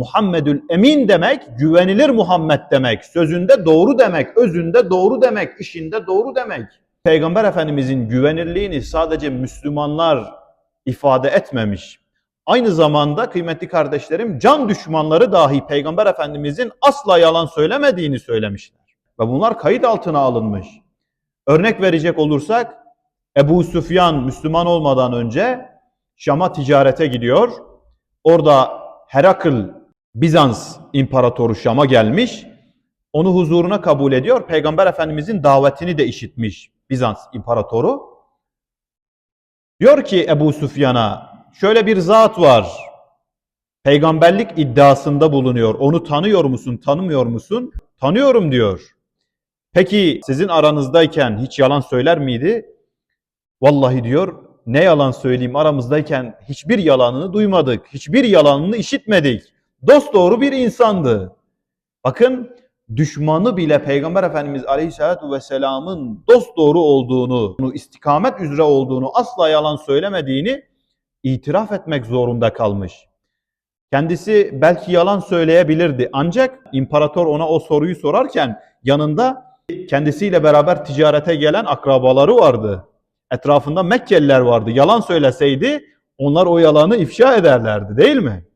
Muhammedül Emin demek, güvenilir Muhammed demek, sözünde doğru demek, özünde doğru demek, işinde doğru demek. Peygamber Efendimizin güvenirliğini sadece Müslümanlar ifade etmemiş. Aynı zamanda kıymetli kardeşlerim can düşmanları dahi Peygamber Efendimizin asla yalan söylemediğini söylemişler. Ve bunlar kayıt altına alınmış. Örnek verecek olursak Ebu Süfyan Müslüman olmadan önce Şam'a ticarete gidiyor. Orada Herakl Bizans imparatoru Şam'a gelmiş. Onu huzuruna kabul ediyor. Peygamber Efendimizin davetini de işitmiş Bizans imparatoru. Diyor ki Ebu Süfyan'a şöyle bir zat var. Peygamberlik iddiasında bulunuyor. Onu tanıyor musun, tanımıyor musun? Tanıyorum diyor. Peki sizin aranızdayken hiç yalan söyler miydi? Vallahi diyor ne yalan söyleyeyim aramızdayken hiçbir yalanını duymadık. Hiçbir yalanını işitmedik. Dost doğru bir insandı. Bakın düşmanı bile Peygamber Efendimiz Aleyhisselatü Vesselam'ın dost doğru olduğunu, istikamet üzere olduğunu, asla yalan söylemediğini itiraf etmek zorunda kalmış. Kendisi belki yalan söyleyebilirdi ancak imparator ona o soruyu sorarken yanında kendisiyle beraber ticarete gelen akrabaları vardı. Etrafında Mekkeliler vardı. Yalan söyleseydi onlar o yalanı ifşa ederlerdi değil mi?